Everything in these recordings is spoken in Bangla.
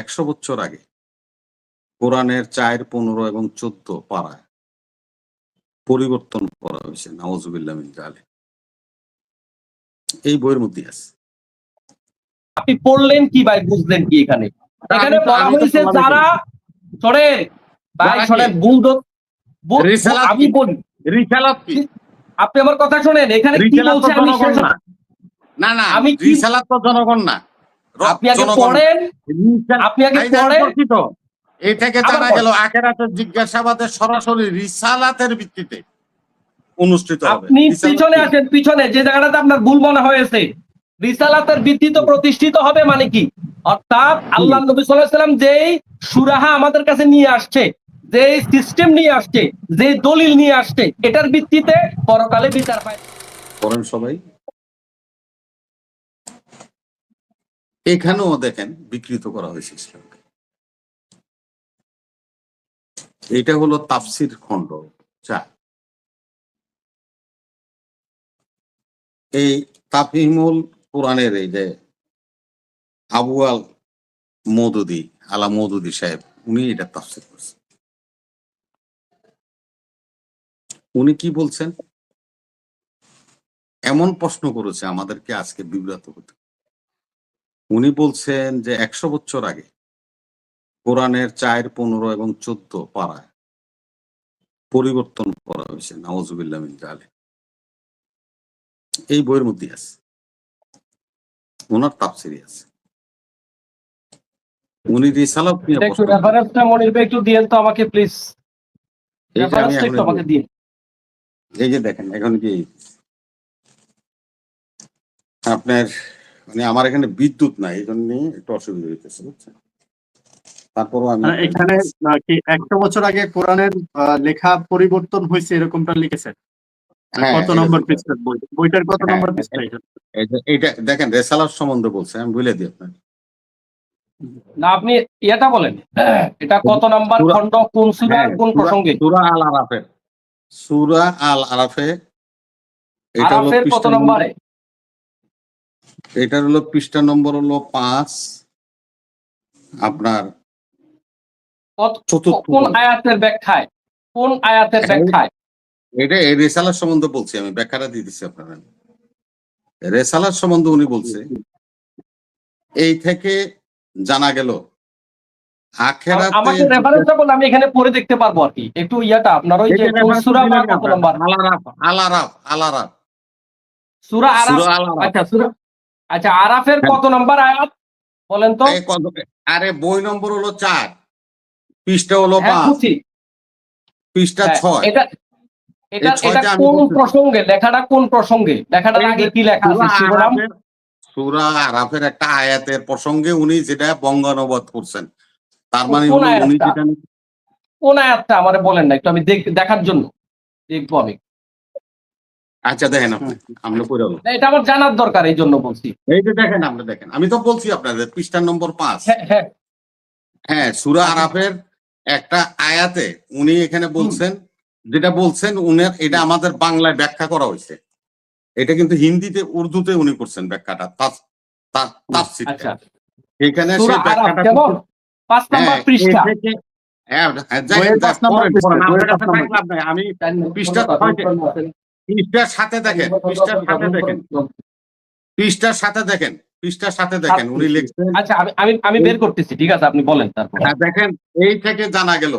একশো বছর আগে। কোরআনের চার পনেরো এবং চোদ্দ পাড়ায় পরিবর্তন করা হয়েছে নওয়াজুবিল্লাহ মিন জালে এই বইয়ের মধ্যে আছে। আপনি পড়লেন কি ভাই বুঝলেন কি এখানে? এখানে বলা হয়েছে যারা শোনেন ভাই শোনেন বুলদ আমি বলি রিসালাত কি? আপনি আমার কথা শোনেন এখানে কি বলছে আমি না। না না আমি রিসালাত তো জনগণ না। আপনি আগে পড়েন আপনি আগে এই যে আমি পড়েন এই থেকে জানা গেল আখেরাতের জিজ্ঞাসাবাদে সরাসরি রিসালাতের ভিত্তিতে অনুষ্ঠিত হবে। আপনি পিছনে কি? পিছনে যে জায়গাটাতে আপনার ভুল মনে হয়েছে। রিসালাতের ভিত্তিতে প্রতিষ্ঠিত হবে মানে কি? অর্থাৎ আল্লাহ নবী সাল্লাল্লাহু সাল্লাম যেই সুরাহা আমাদের কাছে নিয়ে আসছে যে সিস্টেম নিয়ে আসছে যে দলিল নিয়ে আসছে এটার ভিত্তিতে পরকালে বিচার পায় করেন সবাই। এখানেও দেখেন বিকৃত করা হয়েছে ইসলামকে। এটা হলো তাফসির খণ্ড চার। এই তাফিমুল কোরআনের এই যে আবু আল মদুদি, আলা মদুদি সাহেব, উনি এটা তাফসির করছেন। উনি কি বলছেন? এমন প্রশ্ন করেছে আমাদেরকে আজকে বিব্রত হতে উনি বলছেন যে একশো বছর আগে কোরআনের চার পনেরো এবং চোদ্দ পাড়ায় পরিবর্তন করা হয়েছে নওয়াজুবিল্লাহ জালে এই বইয়ের মধ্যে আছে। ওনার তাপসিরি আছে। উনি রিসালাত নিয়ে একটু রেফারেন্সটা মনির ভাই একটু দিয়েন তো আমাকে প্লিজ রেফারেন্সটা একটু আমাকে দিন এই যে দেখেন এখন কি আপনার মানে আমার এখানে বিদ্যুৎ নাই এই জন্য একটু অসুবিধা হইতেছে বুঝছেন? তারপরও আমি মানে এখানে কি একশো বছর আগে কোরআনের লেখা পরিবর্তন হয়েছে এরকমটা লিখেছেন? হ্যাঁ, কত নম্বর তো- বই? বইটার কত হ্যাঁ, নম্বর পৃষ্ঠা এটা? দেখেন রেসালার সম্বন্ধে বলছে আমি বলে দিই আপনার না আপনি এটা বলেন এটা কত নাম্বার কোন সূরা হ্যাঁ, কোন সূরা- প্রসঙ্গে? সূরা আল আরাফে সূরা আল আরাফে এটা হলো কত নম্বর- এটার হলো পৃষ্ঠা নম্বর হলো পাঁচ। আপনার কোন আয়াতের ব্যাখ্যায়? কোন আয়াতের হ্যাঁ। ব্যাখ্যায়? এটা এই রেসালার সম্বন্ধে বলছি আমি ব্যাখ্যাটা দিয়ে দিচ্ছি আপনারা রেসালার সম্বন্ধে উনি বলছে এই থেকে জানা গেল আখেরাতে আমাকে রেফারেন্সটা বলে আমি এখানে পড়ে দেখতে পারব আর কি। একটু ইয়াটা আপনার ওই যে সূরা আলারাফ আলারাফ আলারাফ সূরা আরাফ। আচ্ছা সূরা আচ্ছা আরাফের হ্যাঁ। কত নম্বর আয়াত? বলেন তো। আরে বই নম্বর হলো চার। পৃষ্ঠা হলো হ্যাঁ পৃষ্ঠা হ্যাঁ, ছয়। এটা এটা এটা কোন প্রসঙ্গে? লেখাটা কোন প্রসঙ্গে? লেখাটার আগে কি লেখা আছে? শিরোনাম? আরাফের- সূরা আরাফের একটা আয়াতের প্রসঙ্গে উনি যেটা বঙ্গানুবাদ করছেন। তার মানে কোন উনি আয়াতটা? যেটা কোন আয়াতটা? আমারে বলেন না একটু আমি দেখ- দেখার জন্য। দেখব আমি। আচ্ছা দেখেন আপনি আমরা পড়ে না, এটা আমার জানার দরকার এই জন্য বলছি। এই যে দেখেন আপনি দেখেন আমি তো বলছি আপনাদের পৃষ্ঠা নম্বর পাঁচ। হ্যাঁ হ্যাঁ। হ্যাঁ সুরা আরাফের একটা আয়াতে উনি এখানে বলছেন যেটা বলছেন উনার এটা আমাদের বাংলায় ব্যাখ্যা করা হয়েছে। এটা কিন্তু হিন্দিতে উর্দুতে উনি করছেন ব্যাখ্যাটা আচ্ছা। এখানে সেই ব্যাখ্যাটা পাঁচ নাম্বার হ্যাঁ, পৃষ্ঠা। হ্যাঁ, হ্যাঁ, পৃষ্ঠা, আমি পৃষ্ঠা ছয়তে- পৃষ্ঠার সাথে দেখেন পৃষ্ঠার সাথে দেখেন। পৃষ্ঠার সাথে দেখেন পৃষ্ঠার সাথে দেখেন উনি লিখছেন আচ্ছা আমি আমি আমি বের করতেছি ঠিক আছে আপনি বলেন তারপর। হ্যাঁ, দেখেন এই থেকে জানা গেল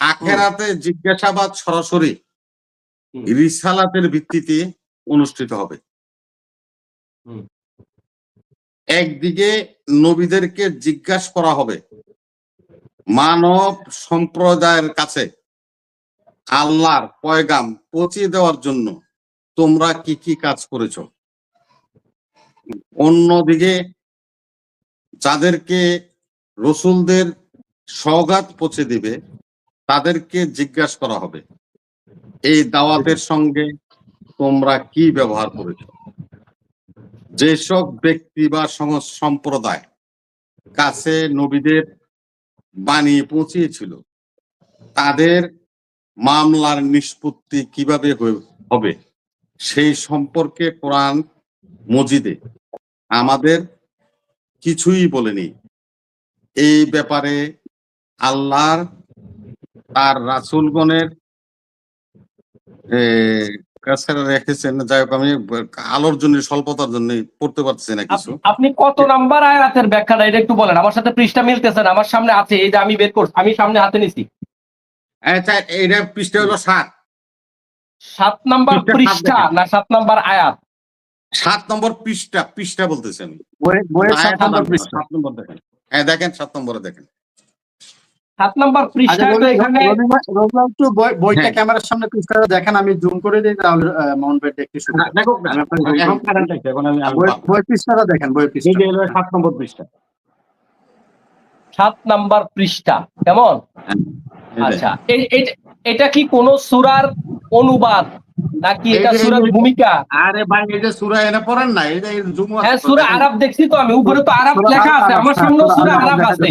আখেরাতে জিজ্ঞাসাবাদ সরাসরি রিসালাতের ভিত্তিতে অনুষ্ঠিত হবে। হুম। একদিকে নবীদেরকে জিজ্ঞাসা করা হবে মানব সম্প্রদায়ের কাছে আল্লাহর পয়গাম পৌঁছিয়ে দেওয়ার জন্য তোমরা কি কি কাজ করেছ? অন্যদিকে যাদেরকে রসুলদের সৌগাত পৌঁছে দিবে, তাদেরকে জিজ্ঞাসা করা হবে, এই দাওয়াতের সঙ্গে তোমরা কি ব্যবহার করেছ? যেসব ব্যক্তি বা সম্প্রদায় কাছে নবীদের বাণী পৌঁছিয়েছিল, তাদের মামলার নিষ্পত্তি কীভাবে হবে? সেই সম্পর্কে কোরআন মজিদে আমাদের কিছুই বলেনি। এই ব্যাপারে আল্লাহর, তার রাসুলগণের কাছে রেখেছেন। যাই হোক, আমি আলোর জন্য, স্বল্পতার জন্য পড়তে পারতেছি না কিছু। আপনি কত নাম্বার আয়াতের ব্যাখ্যাটা, এটা একটু বলেন। আমার সাথে পৃষ্ঠা মিলতেছে না, আমার সামনে আছে, এই যে আমি বের করছি, আমি সামনে হাতে নিছি। আচ্ছা এইটা পৃষ্ঠা হলো সাত। সাত নাম্বার পৃষ্ঠা। না সাত নাম্বার আয়াত? সাত নম্বর পৃষ্ঠা পৃষ্ঠা বলতেছি আমি। বইয়ের- বইয়ের সাত নম্বর পৃষ্ঠা। সাত নম্বর দেখেন। হ্যাঁ দেখেন সাত নম্বরে দেখেন। সাত নাম্বার আচ্ছা পৃষ্ঠা তো এখানে রবিবার রবিবার একটু বইটা হ্যাঁ। ক্যামেরার সামনে পৃষ্ঠাটা দেখেন আমি জুম করে দিই তাহলে মাউন্ট ভাই দেখতে সুবিধা না, দেখো না, আমি আপনাকে বই- এখন কারেন্ট আছে, এখন আমি আমি বই- পৃষ্ঠাটা দেখেন বইয়ের এই পৃষ্ঠা যে হলো সাত নম্বর পৃষ্ঠা। সাত নাম্বার পৃষ্ঠা কেমন? দেখেন। আচ্ছা এটা কি কোন সুরার অনুবাদ? নাকি এটা সুরার ভূমিকা? আরে ভাই এই যে সূরা এনে পড়েন না এই যে এই জুম আছে হ্যাঁ সুরা আরব দেখছি তো আমি উপরে তো আরব লেখা আছে আমার হ্যাঁ, সামনেও সূরা আরব আছে।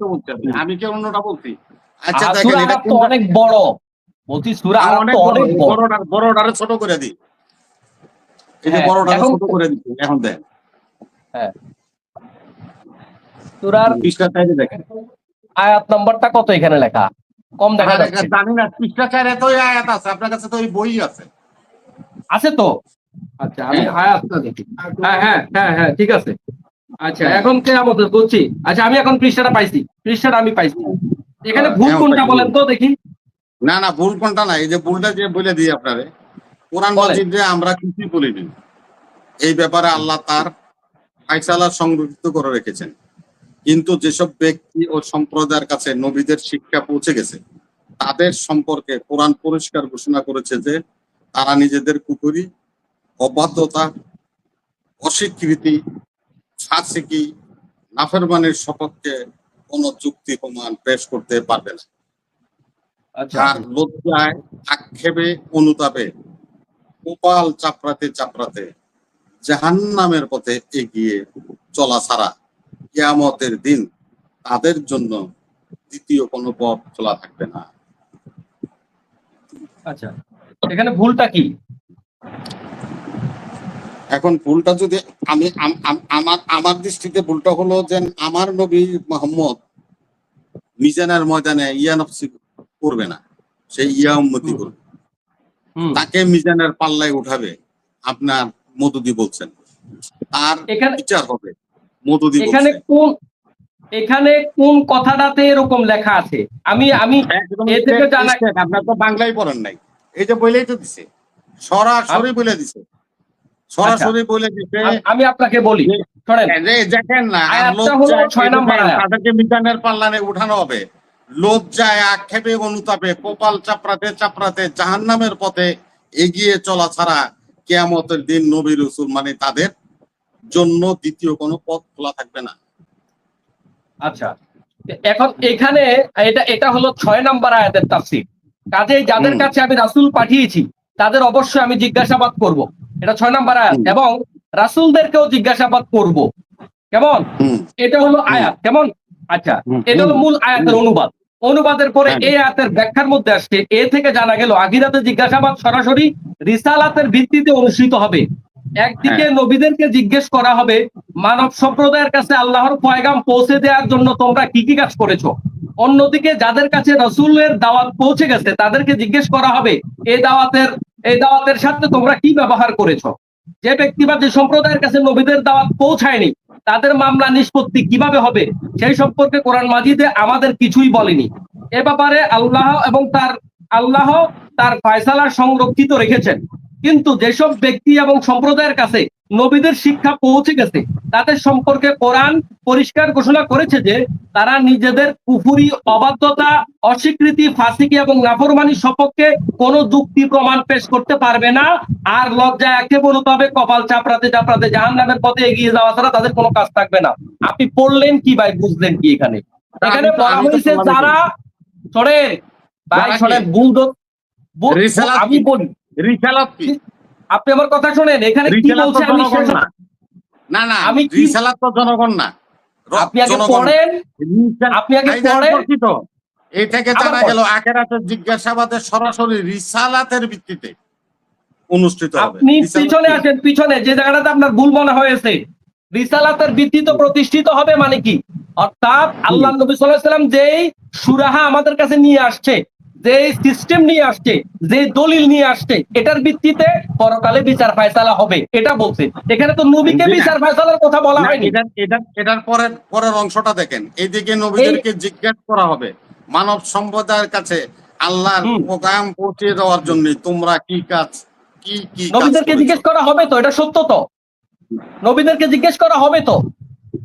তো বলছি আমি। কি অন্যটা বলছি? আচ্ছা আর দেখেন সুরা এটা আরব তো অনেক বড়। বলছি সুরা আরব তো অনেক বড় বড়টা বড়টারে ছোট করে দিই। এই যে হ্যাঁ, বড়টারে ছোট করে দিচ্ছি এখন দেখ সুরার পৃষ্ঠা চাইলে দেখেন। আয়াত নাম্বারটা কত এখানে লেখা? কম দেখা যাচ্ছে। জানি না পৃষ্ঠা চাইলে তো এই আয়াত আছে আপনার কাছে তো ওই বই আছে। আছে তো? আচ্ছা আমি আয়াতটা দেখি। হ্যাঁ হ্যাঁ হ্যাঁ হ্যাঁ ঠিক আছে। আচ্ছা এখন কে আমাদের বলছি আচ্ছা আমি এখন পৃষ্ঠাটা পাইছি। পৃষ্ঠাটা আমি পাইছি। এখানে ভুল হ্যাঁ, কোনটা বলেন তো দেখি। না না ভুল কোনটা না এই যে ভুলটা যে বলে দিই আপনারে কোরআন। মসজিদে আমরা কিছুই বলিনি। এই ব্যাপারে আল্লাহ তার ফাইসালা সংরক্ষিত করে রেখেছেন। কিন্তু যেসব ব্যক্তি ও সম্প্রদায়ের কাছে নবীদের শিক্ষা পৌঁছে গেছে তাদের সম্পর্কে কোরআন পরিষ্কার ঘোষণা করেছে যে তারা নিজেদের কুকুরি অবাধ্যতা অস্বীকৃতি ফাঁসিকি নাফরমানের সপক্ষে কোনো যুক্তি প্রমাণ পেশ করতে পারবে না। আচ্ছা। যার লজ্জায় আক্ষেপে অনুতাপে কপাল চাপড়াতে চাপড়াতে জাহান্নামের পথে এগিয়ে চলা ছাড়া কিয়ামতের দিন তাদের জন্য দ্বিতীয় কোনো পথ খোলা থাকবে না। আচ্ছা এখানে ভুলটা কি? এখন ভুলটা যদি আমি আম- আম- আমার আমার দৃষ্টিতে ভুলটা হলো যে আমার নবী মোহাম্মদ মিজানের ময়দানে ইয়ানফসি করবে না সে ইয়া উন্নতি করবে। তাকে মিজানের পাল্লায় উঠাবে আপনার মধুদি বলছেন। তার এখানে বিচার হবে। এখানে কোন এখানে কোন কথাটাতে এরকম লেখা আছে? আমি আমি এ থেকে জানা- আপনার তো বাংলায় পড়েন নাই। এই যে বলেই তো দিছে। সরাসরি বলে দিছে। সরাসরি বলে দিছে। আমি আপনাকে বলি দেখেন না আর আয়াতটা হলো লজ্জায় ছয় নম্বর তাদেরকে মিজানের পাল্লানে উঠানো হবে। লজ্জায় আক্ষেপে অনুতাপে কপাল চাপড়াতে চাপড়াতে জাহান্নামের পথে এগিয়ে চলা ছাড়া কেয়ামতের দিন নবী রসুল মানে তাদের জন্য দ্বিতীয় কোনো পথ খোলা থাকবে না। আচ্ছা এখন এখানে এটা এটা হলো ছয় নাম্বার আয়াতের তাফসীর। কাজেই যাদের কাছে আমি রাসূল পাঠিয়েছি তাদের অবশ্যই আমি জিজ্ঞাসাবাদ করব। এটা ছয় নাম্বার আয়াত। এবং রাসূলদেরকেও জিজ্ঞাসাবাদ করব। কেমন? এটা হলো আয়াত। কেমন? আচ্ছা এটা হলো মূল আয়াতের অনুবাদ। অনুবাদের পরে হ্যাঁ। এই আয়াতের ব্যাখ্যার মধ্যে আসছে এ থেকে জানা গেল আগিরাতে জিজ্ঞাসাবাদ সরাসরি রিসালাতের ভিত্তিতে অনুষ্ঠিত হবে। একদিকে। নবীদেরকে জিজ্ঞেস করা হবে, মানব সম্প্রদায়ের কাছে আল্লাহর পয়গাম পৌঁছে দেওয়ার জন্য তোমরা কি কি কাজ করেছ? অন্যদিকে যাদের কাছে রসুলের দাওয়াত পৌঁছে গেছে, তাদেরকে জিজ্ঞেস করা হবে, এই দাওয়াতের এই দাওয়াতের সাথে তোমরা কি ব্যবহার করেছ? যে ব্যক্তি বা যে সম্প্রদায়ের কাছে নবীদের দাওয়াত পৌঁছায়নি, তাদের মামলা নিষ্পত্তি কীভাবে হবে? সেই সম্পর্কে কোরআন মাজিদে আমাদের কিছুই বলেনি। এ ব্যাপারে আল্লাহ এবং তার, আল্লাহ তার ফয়সালা সংরক্ষিত রেখেছেন। কিন্তু যেসব ব্যক্তি এবং সম্প্রদায়ের কাছে নবীদের শিক্ষা পৌঁছে গেছে তাদের সম্পর্কে কোরআন পরিষ্কার ঘোষণা করেছে যে তারা নিজেদের কুফুরি অবাধ্যতা অস্বীকৃতি ফাসিকি এবং নাফরমানি সপক্ষে কোনো যুক্তি প্রমাণ পেশ করতে পারবে না। আর লজ্জায় বলতে হবে কপাল চাপড়াতে চাপড়াতে জাহান নামের পথে এগিয়ে যাওয়া ছাড়া তাদের কোনো কাজ থাকবে না। আপনি পড়লেন কি ভাই বুঝলেন কি এখানে? এখানে বলা হয়েছে যারা শোনেন ভাই? শোনেন বুলদো- আমি বলি রিসালাত কি? আপনি আমার কথা শোনেন এখানে কি বলছে আমি না। না না আমি রিসালাত তো জনগণ না। আপনি আগে পড়েন। আপনি আগে পড়েন। এই থেকে জানা গেল আখেরাতের জিজ্ঞাসাবাদের সরাসরি রিসালাতের ভিত্তিতে অনুষ্ঠিত হবে। আপনি পিছনে কি? আসেন পিছনে। যে জায়গাটাতে আপনার ভুল মনে হয়েছে রিসালাতের ভিত্তি তো প্রতিষ্ঠিত হবে মানে কি? অর্থাৎ আল্লাহ নবী সাল্লাল্লাহু আলাইহি সাল্লাম যেই সুরাহা আমাদের কাছে নিয়ে আসছে যে সিস্টেম নিয়ে আসছে যে দলিল নিয়ে আসছে এটার ভিত্তিতে পরকালে বিচার ফায়সালা হবে এটা বলছে। এখানে তো নবীকে বিচার ফায়সালার কথা বলা হয়নি। এটা এটা এটার পরের পরের অংশটা দেখেন। এইদিকে নবীদেরকে জিজ্ঞাসা করা হবে মানব সম্প্রদায়ের কাছে আল্লাহর। প্রোগ্রাম পৌঁছে দেওয়ার জন্য তোমরা কি কাজ কি কি নবীদেরকে জিজ্ঞেস করা হবে তো এটা সত্য তো? নবীদেরকে জিজ্ঞেস করা হবে তো?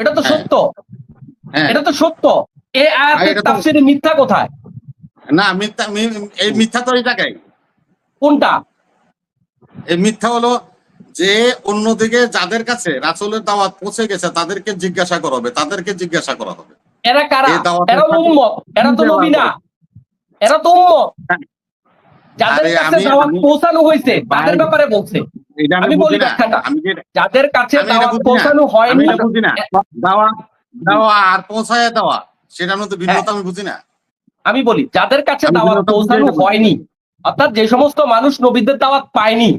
এটা তো হ্যাঁ। সত্য। হ্যাঁ। এটা তো সত্য। এ আয়াতের তাফসীরে মিথ্যা কোথায়? না মিথ্যা এই মিথ্যা তো কোনটা? এই মিথ্যা হলো যে অন্যদিকে যাদের কাছে রাসূলের দাওয়াত পৌঁছে গেছে তাদেরকে জিজ্ঞাসা করা হবে তাদেরকে জিজ্ঞাসা করা হবে। এরা কারা? এরা উম্মত এরা তো নবী না। এরা তো উম্মত। যাদের কাছে আমি- দাওয়াত পৌঁছানো হয়েছে তাদের ব্যাপারে বলছে। আমি আমি বলি বুঝি না। ব্যাখ্যাটা। আমি যাদের কাছে আমি এটা দাওয়াত পৌঁছানো হয়নি এটা বুঝি না। দাওয়া দেওয়া আর পৌঁছায় দেওয়া সেটার মধ্যে ভিন্নতা আমি বুঝি না। আমি বলি যাদের কাছে দাওয়াত পৌঁছানো হয়নি অর্থাৎ যে সমস্ত মানুষ নবীদের দাওয়াত পায়নি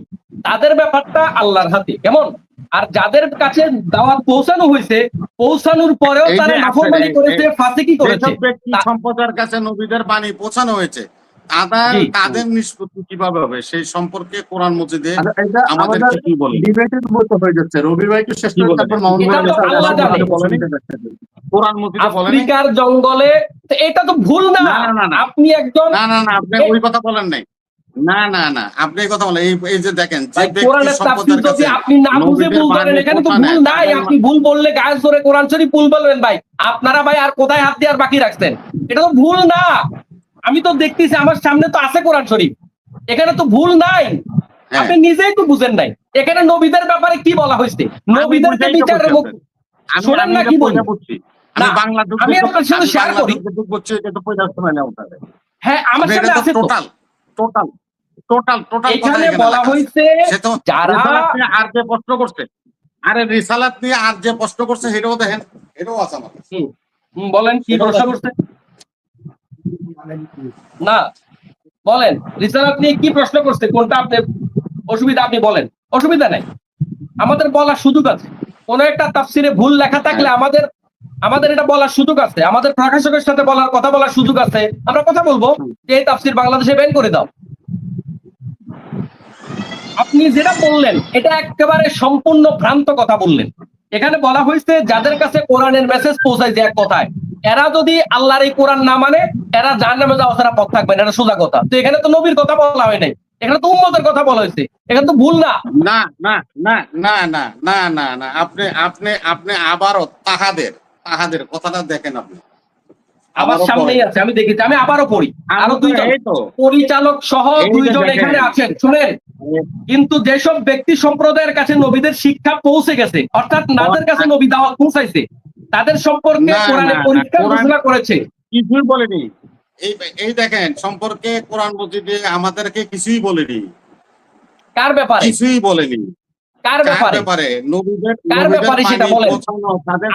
তাদের ব্যাপারটা আল্লাহর হাতে কেমন? আর যাদের কাছে দাওয়াত পৌঁছানো হয়েছে পৌঁছানোর পরেও তারা নাফরমানি করেছে ফাঁসি কি করেছে? ব্যক্তি সম্প্রদায়ের কাছে নবীদের বাণী পৌঁছানো হয়েছে তাদের জি। তাদের নিষ্পত্তি কীভাবে হবে? সেই সম্পর্কে কোরআন মজিদে আচ্ছা, আমাদের কি বলে? ডিবেটের মতো হয়ে যাচ্ছে। রবি ভাই একটু শেষ করে তারপর মামুন ভাই তো কোরআন মজিদে বলেনি। আফ্রিকার জঙ্গলে এটা তো ভুল না। না, না, না, না। আপনি একজন না না না আপনি ওই কথা বলেন নাই। না না না আপনি এই কথা বলেন। এই এই যে দেখেন যে কোরআনের তাফসীর যদি আপনি না বুঝে ভুল এখানে তো ভুল নাই। আপনি ভুল বললে গায়ে জোরে কোরআন শরীফ ভুল বলবেন ভাই। আপনারা ভাই আর কোথায় হাত দিয়ে আর বাকি রাখছেন? এটা তো ভুল না। আমি তো দেখতেছি আমার সামনে তো আছে কোরআন শরীফ। এখানে তো ভুল নাই। হ্যাঁ। আপনি নিজেই তো বুঝেন নাই। এখানে নবীদের ব্যাপারে কি বলা হয়েছে? নবীদেরকে বিচারের শোনেন না কি বলি? আমি আপনার সাথে করি। হ্যাঁ আমার আছে টোটাল টোটাল টোটাল টোটাল এখানে এখানে বলা হয়েছে যারা আর যে প্রশ্ন করছে আরে রিসালাত নিয়ে আর যে প্রশ্ন করছে সেটাও দেখেন এটাও আছে আমার বলেন কি প্রশ্ন করছে? না, বলেন রিসালাত আপনি কি প্রশ্ন করছে? কোনটা আপনি, অসুবিধা আপনি বলেন। অসুবিধা নাই। আমাদের বলার সুযোগ আছে। কোন একটা তাফসিরে ভুল লেখা থাকলে আমাদের আমাদের এটা বলার সুযোগ আছে। আমাদের প্রকাশকের সাথে বলার, কথা বলার সুযোগ আছে। আমরা কথা বলব যে এই তাফসির বাংলাদেশে ব্যান করে দাও। আপনি যেটা বললেন, এটা একেবারে সম্পূর্ণ ভ্রান্ত কথা বললেন। এখানে বলা হয়েছে, যাদের কাছে কোরআনের মেসেজ পৌঁছাইছে এক কথায় এরা যদি আল্লাহর এই কোরআন না মানে এরা জাহান্নামে যাওয়া তারা পথ থাকবে না এটা সোজা কথা। তো এখানে তো নবীর কথা বলা হয় নাই। এখানে তো উম্মতের কথা বলা হয়েছে। এখানে তো ভুল না। না না না না না না না না আপনি আপনি আপনি আবারও তাহাদের তাহাদের কথাটা দেখেন আপনি। আবারও সামনেই আছে আমি দেখেছি আমি আবারও পড়ি। আরও দুইজন। পরিচালক সহ দুইজন এখানে আছেন শুনেন। কিন্তু যেসব ব্যক্তি সম্প্রদায়ের কাছে নবীদের শিক্ষা পৌঁছে গেছে অর্থাৎ তাদের কাছে নবী দাওয়াত পৌঁছাইছে তাদের সম্পর্কে কোরআনে পরীক্ষা ঘোষণা করেছে। কিছুই বলেনি? এই এই দেখেন সম্পর্কে কোরআন মজিদে আমাদেরকে কিছুই বলেনি। কার ব্যাপারে? কিছুই বলেনি। কার ব্যাপারে? নবীদের কার ব্যাপারে সেটা বলেন।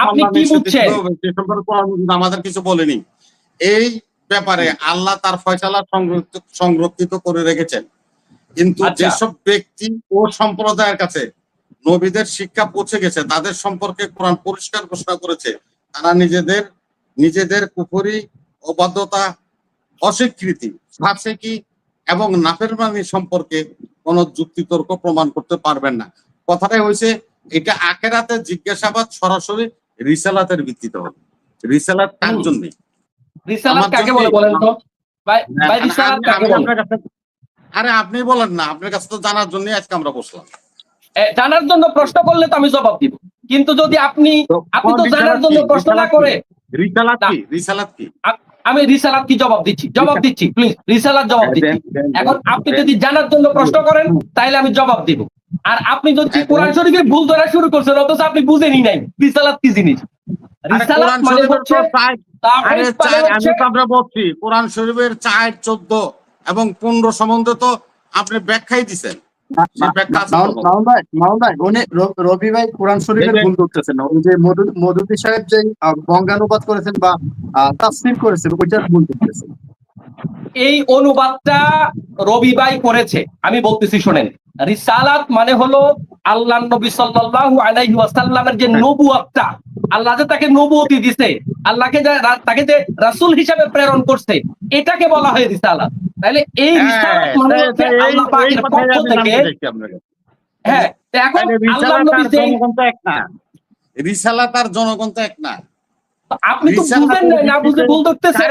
আপনি কি বুঝছেন? সে সম্পর্কে কোরআন মজিদ আমাদের কিছু বলেনি। এই ব্যাপারে আল্লাহ তার ফয়সালা সংরক্ষিত সংরক্ষিত করে রেখেছেন। কিন্তু আচ্ছা। যেসব ব্যক্তি ও সম্প্রদায়ের কাছে নবীদের শিক্ষা পৌঁছে গেছে তাদের সম্পর্কে কোরআন পরিষ্কার ঘোষণা করেছে। তারা নিজেদের নিজেদের কুফরি অবাধ্যতা অস্বীকৃতি ফাঁসেকি এবং নাফেরমানি সম্পর্কে কোন যুক্তিতর্ক প্রমাণ করতে পারবেন না। কথাটাই হয়েছে এটা আখেরাতে জিজ্ঞাসাবাদ সরাসরি রিসালাতের ভিত্তিতে হবে। রিসালাত কার জন্য? রিসালাত কাকে বলে বলেন তো? ভাই ভাই রিসালাত কাকে বলে? আরে আপনি বলেন না আপনার কাছে তো জানার জন্য আজকে আমরা বসলাম। জানার জন্য প্রশ্ন করলে তো আমি জবাব দিব। কিন্তু যদি আপনি আপনি তো জানার জন্য প্রশ্ন না করে আমি রিসালাত কি জবাব দিচ্ছি? জবাব দিচ্ছি প্লিজ রিসালাত জবাব দিচ্ছি। এখন আপনি যদি জানার জন্য প্রশ্ন করেন তাহলে আমি জবাব দিব। আর আপনি যদি কোরআন শরীফে ভুল ধরা শুরু করছেন অথচ আপনি বুঝেনি নাই রিসালাত কি জিনিস? রিসালাত মানে হচ্ছে আমি তো আমরা বলছি কোরআন শরীফের চার চোদ্দ এবং পনেরো সম্বন্ধে তো আপনি ব্যাখ্যাই দিচ্ছেন উনি র- রবি ভাই কোরআন শরীফের ভুল করতেছেন। ওই যে মধু- সাহেব যে বঙ্গানুবাদ করেছেন বা আহ, করেছেন ওইটার ভুল করতেছেন। এই অনুবাদটা রবিবাই করেছে। আমি বলতেছি শোনেন। রিসালাত মানে হলো আল্লাহ নবী সাল্লাল্লাহু আলাইহি ওয়াসাল্লামের যে নবুয়তটা আল্লাহ যে তাকে নবুয়তি দিছে আল্লাহকে যে তাকে যে রাসূল হিসাবে প্রেরণ করছে এটাকে বলা হয় রিসালাত। তাহলে এই রিসালাত মানে হচ্ছে আল্লাহ পাকের পক্ষ থেকে হ্যাঁ এখন আল্লাহ নবী যেই রিসালাত আর জনগণ তো এক না। আপনি তো বুঝবেন বুঝেন না বুঝে ভুল ধরতেছেন